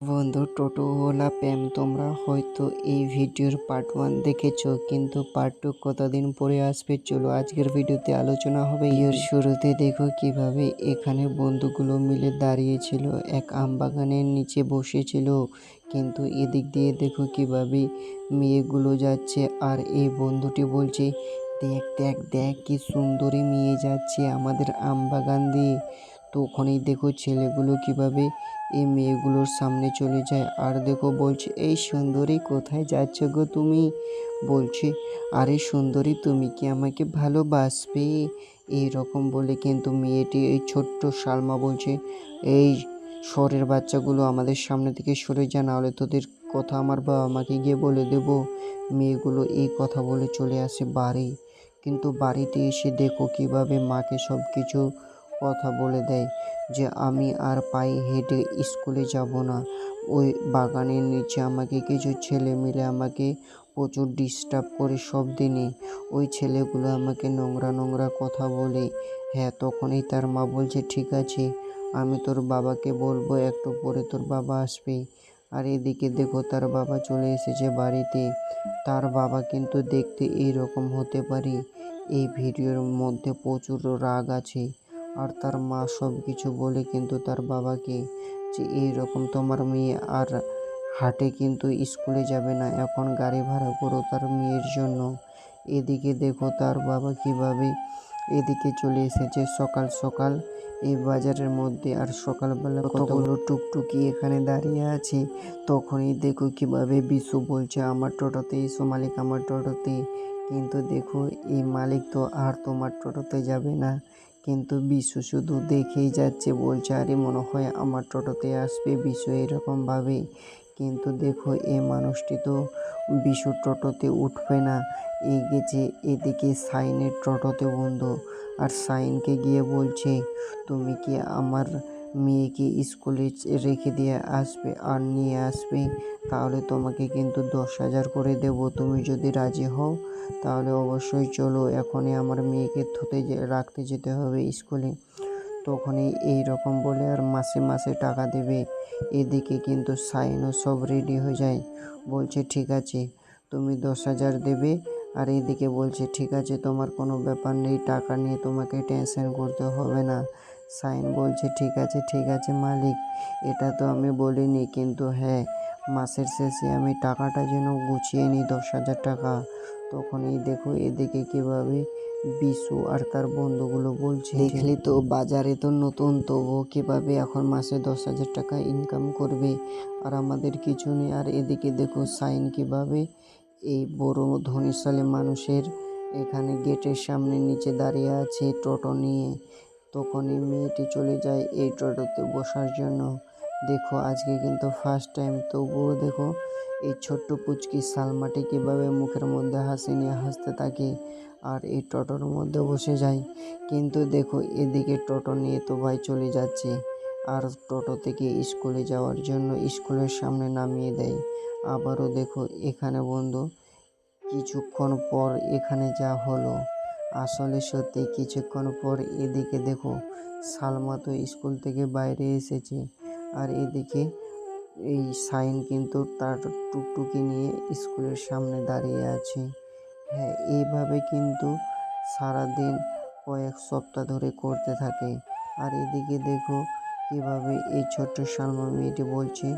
বন্ধু টোটোওয়ালা প্যাম তোমরা হয়তো এই ভিডিওর পার্ট ওয়ান দেখেছ, কিন্তু পার্ট টু কতদিন পরে আসবে চলো আজকের ভিডিওতে আলোচনা হবে। এর শুরুতে দেখো কীভাবে এখানে বন্ধুগুলো মিলে দাঁড়িয়েছিল, এক আম বাগানের নিচে বসেছিল, কিন্তু এদিক দিয়ে দেখো কীভাবে মেয়েগুলো যাচ্ছে, আর এই বন্ধুটি বলছে, দেখ দেখ দেখ, কি সুন্দরী মেয়ে যাচ্ছে আমাদের আম বাগান দিয়ে তখনই দেখো ছেলেগুলো কীভাবে এই মেয়েগুলোর সামনে চলে যায়। আর দেখো বলছে, এই সুন্দরী কোথায় যাচ্ছ গো তুমি? বলছে, আরে সুন্দরী, তুমি কি আমাকে ভালোবাসবে? এই রকম বলে কিন্তু মেয়েটি এই ছোট্ট সালমা বলছে, এই শহরের বাচ্চাগুলো আমাদের সামনে থেকে সরে যা, নাহলে তোদের কথা আমার বাবা মাকে গিয়ে বলে দেব। মেয়েগুলো এই কথা বলে চলে আসে বাড়ি। কিন্তু বাড়িতে এসে দেখো কীভাবে মাকে সব কিছু কথা বলে দেয় যে আমি আর পায়ে হেঁটে স্কুলে যাব না। ওই বাগানের নিচে আমাকে কিছু ছেলে মিলে আমাকে প্রচুর ডিস্টার্ব করে সব দিনে। ওই ছেলেগুলো আমাকে নোংরা নোংরা কথা বলে। হ্যাঁ তখনই তার মা বলছে, ঠিক আছে, আমি তোর বাবাকে বলব, একটু পরে তোর বাবা আসবে। আর এদিকে দেখো, তার বাবা চলে এসেছে বাড়িতে। তার বাবা কিন্তু দেখতে এই রকম হতে পারে। এই ভিডিওর মধ্যে প্রচুর রাগ আছে। আর তার মা সব কিছু বলে কিন্তু তার বাবাকে যে এই রকম তোমার মেয়ে আর হাটে কিন্তু স্কুলে যাবে না। এখন গাড়ি ভাড়া করো তার মেয়ের জন্য। এদিকে দেখো তার বাবা কীভাবে এদিকে চলে এসেছে সকাল সকাল। এই বাজারের মধ্যে আর সকালবেলা কতগুলো টুকটুকি এখানে দাঁড়িয়ে আছে। তখনই দেখো কীভাবে বিশু বলছে, আমার টোটোতে এসো মালিক, আমার টোটোতে। কিন্তু দেখো, এই মালিক তো আর তোমার টোটোতে যাবে না। কিন্তু বিশ্ব শুধু দেখেই যাচ্ছে বলছে, আরে মনে হয় আমার টোটোতে আসবে বিশ্ব এরকমভাবে। কিন্তু দেখো এ মানুষটি তো বিশ্ব টোটোতে উঠবে না। এগেছে গেছে এদিকে সাইনের টোটোতে বন্ধু, আর সাইনকে গিয়ে বলছে, তুমি কি আমার মেয়েকে স্কুলে রেখে দিয়ে আসবে আর নিয়ে আসবে, তাহলে তোমাকে কিন্তু দশ হাজার করে দেবো। তুমি যদি রাজি হও, তাহলে অবশ্যই চলো। এখনই আমার মেয়েকে থুতে রাখতে যেতে হবে স্কুলে। তখনই এই রকম বলে আর মাসে মাসে টাকা দেবে। এদিকে কিন্তু সাইনও সব রেডি হয়ে যায়। বলছে, ঠিক আছে, তুমি দশ হাজার দেবে। আর এদিকে বলছে, ঠিক আছে, তোমার কোনো ব্যাপার নেই। টাকা নিয়ে তোমাকে টেনশন করতে হবে না। সাইন বলছে, ঠিক আছে ঠিক আছে মালিক, এটা তো আমি বলিনি, কিন্তু হ্যাঁ মাসের শেষে আমি টাকাটা যেন গুছিয়ে নিই দশ হাজার টাকা। তখনই দেখো এদিকে কীভাবে বিশু আর তার বন্ধুগুলো বলছে দেখলি তো, বাজারে তো নতুন তো ও কীভাবে এখন মাসে দশ হাজার টাকা ইনকাম করবে? আর আমাদের কিছু নেই। আর এদিকে দেখো সাইন কীভাবে এই বড় ধনীশালী মানুষের এখানে গেটের সামনে নিচে দাঁড়িয়ে আছে টোটো নিয়ে। তখনই মেয়েটি চলে যায় এই টোটোতে বসার জন্য। দেখো, আজকে কিন্তু ফার্স্ট টাইম তবুও দেখো, এই ছোট্ট পুচকি সালমাটি কীভাবে মুখের মধ্যে হাসি নিয়ে হাসতে থাকে আর এই টোটোর মধ্যে বসে যায়। কিন্তু দেখো, এদিকে টোটো নিয়ে তো ভাই চলে যাচ্ছে আর টোটো থেকে স্কুলে যাওয়ার জন্য স্কুলের সামনে নামিয়ে দেয়। আবারও দেখো, এখানে বন্ধু, কিছুক্ষণ পর এখানে যা হলো। আসলে সত্যি কিছুক্ষণ পর এদিকে দেখো, সালমা তো স্কুল থেকে বাইরে এসেছে। আর এদিকে এই সাইন কিন্তু তার টুকটুকি নিয়ে স্কুলের সামনে দাঁড়িয়ে আছে। হ্যাঁ এইভাবে কিন্তু সারাদিন কয়েক সপ্তাহ ধরে করতে থাকে। আর এদিকে দেখো কীভাবে এই ছোট্ট সালমা মেয়েটি বলছে,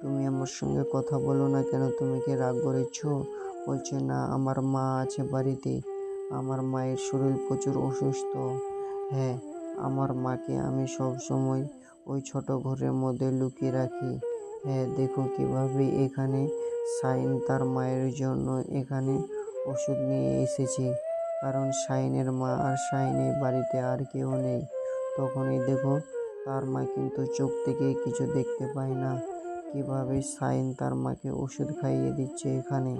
তুমি আমার সঙ্গে কথা বলো না কেন? তুমি কি রাগ করেছ? বলছে, না, আমার মা আছে বাড়িতে। আমার মায়ের শরীর প্রচুর অসুস্থ। হ্যাঁ আমার মাকে আমি সব সময় ওই ছোট ঘরের মধ্যে লুকিয়ে রাখি। হ্যাঁ দেখো কীভাবে এখানে সাইন তার মায়ের জন্য এখানে ওষুধ নিয়ে এসেছে। কারণ সাইনের মা আর সাইনের বাড়িতে আর কেউ নেই। তখনই দেখো তার মা কিন্তু চোখ থেকে কিছু দেখতে পায় না। কীভাবে সাইন তার মাকে ওষুধ খাইয়ে দিচ্ছে এখানে।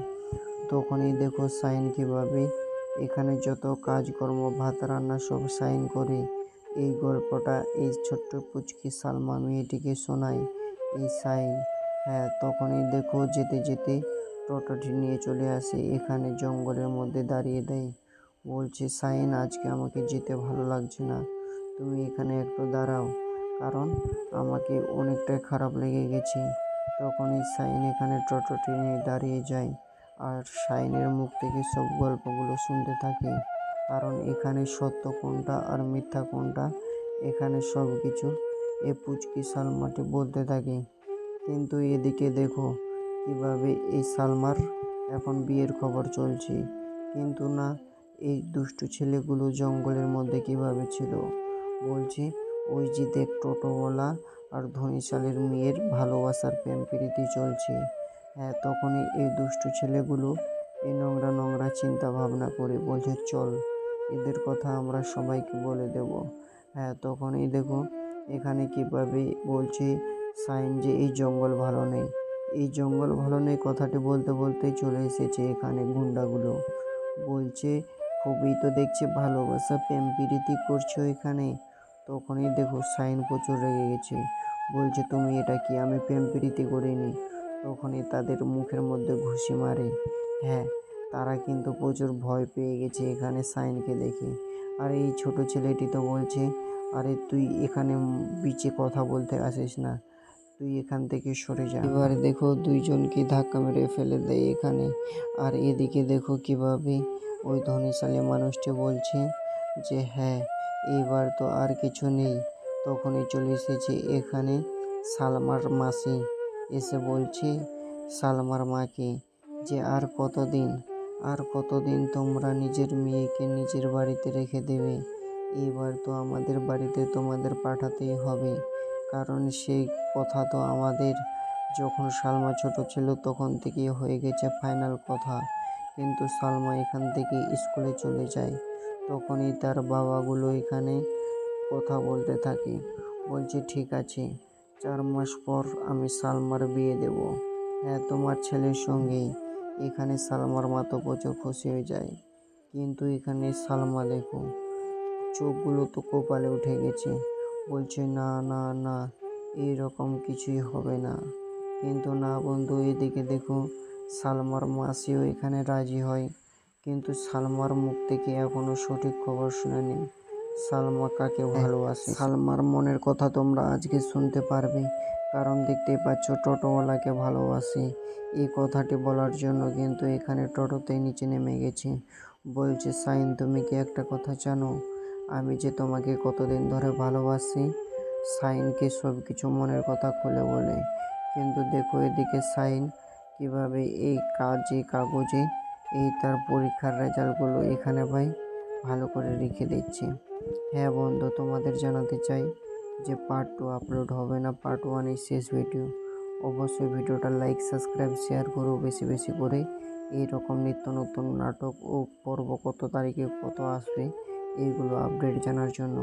তখনই দেখো সাইন কীভাবে এখানে যত কাজকর্ম, ভাত, রান্না সব সাইন করে। এই গল্পটা এই ছোট্ট পুচকি সালমা মেয়েটিকে শোনায়। এই সাইন হ্যাঁ তখনই দেখো যেতে যেতে টোটোটি নিয়ে চলে আসে। এখানে জঙ্গলের মধ্যে দাঁড়িয়ে দেয়। বলছে, সাইন, আজকে আমাকে যেতে ভালো লাগছে না। তুমি এখানে একটু দাঁড়াও। কারণ আমাকে অনেকটাই খারাপ লেগে গেছে। তখনই সাইন এখানে টোটোটি নিয়ে দাঁড়িয়ে যায়। আর সাইনের মুখ থেকে সব গল্পগুলো শুনতে থাকে। কারণ এখানে সত্য কোনটা আর মিথ্যা কোনটা, এখানে সব কিছু এ পুচকি সালমাটি বলতে থাকে। কিন্তু এদিকে দেখো কীভাবে এই সালমার এখন বিয়ের খবর চলছে। কিন্তু না, এই দুষ্টু ছেলেগুলো জঙ্গলের মধ্যে কীভাবে ছিল? বলছে, ওই যে দেখ টোটোওয়ালা আর ধনীশালের মেয়ের ভালোবাসার প্রেম প্রীতি চলছে। হ্যাঁ তখনই এই দুষ্টু ছেলেগুলো এই নোংরা নোংরা চিন্তা ভাবনা করে বলছে, চল, এদের কথা আমরা সবাইকে বলে দেব। হ্যাঁ তখনই দেখো এখানে কীভাবে বলছে সাইন যে, এই জঙ্গল ভালো নেই। এই জঙ্গল ভালো নেই কথাটি বলতে বলতেই চলে এসেছে এখানে গুন্ডাগুলো। বলছে, খুবই তো দেখছে ভালোবাসা, প্রেম প্রীতি করছ এখানে? তখনই দেখো সাইন প্রচুর রেগে গেছে। বলছে, তুমি এটা কি? আমি প্রেম করিনি। তখনই তাদের মুখের মধ্যে ঘুষি মারে। হ্যাঁ তারা কিন্তু প্রচুর ভয় পেয়ে গেছে এখানে সাইনকে দেখে। আর, এই ছোট ছেলেটি তো বলছে, আরে, তুই এখানে বিচে কথা বলতে আসিস না। তুই এখান থেকে সরে যা। এবার দেখো দুইজনকে ধাক্কা মেরে ফেলে দেয় এখানে। আর এদিকে দেখো কীভাবে ওই ধনীশালী মানুষটি বলছে যে হ্যাঁ এবার তো আর কিছু নেই। তখনই চলে এসেছে এখানে সালমার মাসি। এসে বলছে, সালমার মাকে যে আর কতদিন আর কতদিন তোমরা নিজের মেয়েকে নিজের বাড়িতে রেখে দেবে? এবার তো আমাদের বাড়িতে তোমাদের পাঠাতেই হবে। কারণ সেই কথা তো আমাদের। যখন সালমা ছোট ছিল তখন থেকেই হয়ে গেছে ফাইনাল কথা। কিন্তু সালমা এখান থেকে স্কুলে চলে যায়। তখনই তার বাবাগুলো এখানে কথা বলতে থাকে। বলছে, ঠিক আছে। চার মাস পর আমি সালমার বিয়ে দেব। হ্যাঁ তোমার ছেলের সঙ্গেই। এখানে সালমার মা তো প্রচুর খুশি হয়ে যায়। কিন্তু এখানে সালমা দেখো, চোখগুলো তো কপালে উঠে গেছে। বলছে, না না না, এরকম কিছুই হবে না। কিন্তু না বন্ধু, এদিকে দেখো, সালমার মাসিও এখানে রাজি হয়। কিন্তু সালমার মুখ থেকে এখনও সঠিক খবর শুনেনি। সালমা কাকে ভালোবাসে? সালমার মনের কথা তোমরা আজকে শুনতে পারবে কারণ দেখতেই পাচ্ছ টোটোওয়ালাকে ভালোবাসে। এই কথাটি বলার জন্য কিন্তু এখানে টোটোতে নিচে নেমে গেছে। বলছে সাইন তুমি কি একটা কথা জানো? আমি যে তোমাকে কতদিন ধরে ভালোবাসি সাইনকে সব কিছু মনের কথা খুলে বলে? কিন্তু দেখো এদিকে সাইন কীভাবে এই কাজে কাগজে এই তার পরীক্ষার রেজাল্টগুলো এখানে ভাই ভালো করে রেখে দিচ্ছি। হ্যাঁ বন্ধু, তোমাদের জানাতে চাই যে পার্ট টু আপলোড হবে না পার্ট ওয়ানের শেষ ভিডিও অবশ্যই ভিডিওটা লাইক সাবস্ক্রাইব শেয়ার করো বেশি বেশি করে। এই রকম নিত্য নতুন নাটক ও পর্ব কত তারিখে কত আসবে, এইগুলো আপডেট জানার জন্য।